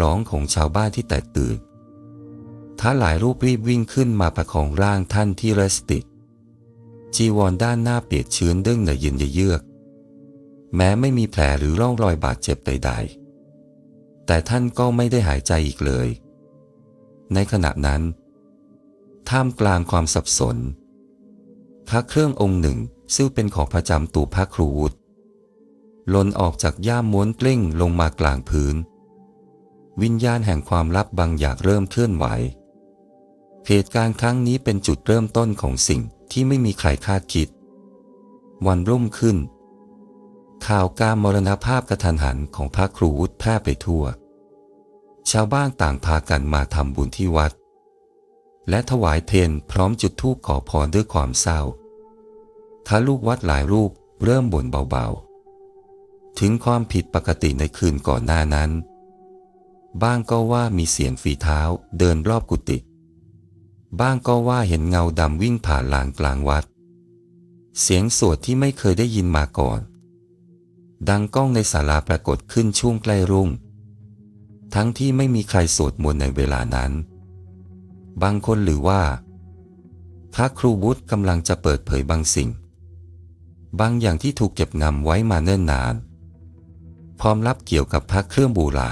ร้องของชาวบ้านที่แตกตื่นท้าหลายรูปรีบวิ่งขึ้นมาประคองร่างท่านที่รสติ จีวรด้านหน้าเปียกชื้นเด้งเหนอยเย็นเยือก แม้ไม่มีแผลหรือร่องรอยบาดเจ็บใด ๆ แต่ท่านก็ไม่ได้หายใจอีกเลย ในขณะนั้น ท่ามกลางความสับสน พระเครื่ององค์หนึ่งซึ่งเป็นของประจำตูพระครูวุฒิหล่นออกจากย่ามม้วนกลิ้งลงมากลางพื้น วิญญาณแห่งความลับบางอย่างเริ่มเคลื่อนไหว เหตุการณ์ครั้งนี้เป็นจุดเริ่มต้นของสิ่งที่ไม่มีใครคาดคิด วันรุ่งขึ้น ข่าวการมรณภาพกระทันหันของพระครูวุฒิแพร่ไปทั่ว ชาวบ้านต่างพากันมาทำบุญที่วัด และถวายเพลพร้อมจุดธูปขอพรด้วยความเศร้าท้าลูกวัดหลายรูปเริ่มบ่นเบาๆ ถึงความผิดปกติในคืนก่อนหน้านั้น บ้างก็ว่ามีเสียงฝีเท้าเดินรอบกุฏิบ้างก็ว่าเห็นเงาดำวิ่งผ่านลานกลางวัด เสียงสวดที่ไม่เคยได้ยินมาก่อน ดังก้องในศาลาปรากฏขึ้นช่วงใกล้รุ่ง ทั้งที่ไม่มีใครสวดมนต์ในเวลานั้น บางคนหรือว่า พระครูวุฒิกำลังจะเปิดเผยบางสิ่ง บางอย่างที่ถูกเก็บงำไว้มาเนิ่นนาน พร้อมลับเกี่ยวกับพระเครื่องบูรา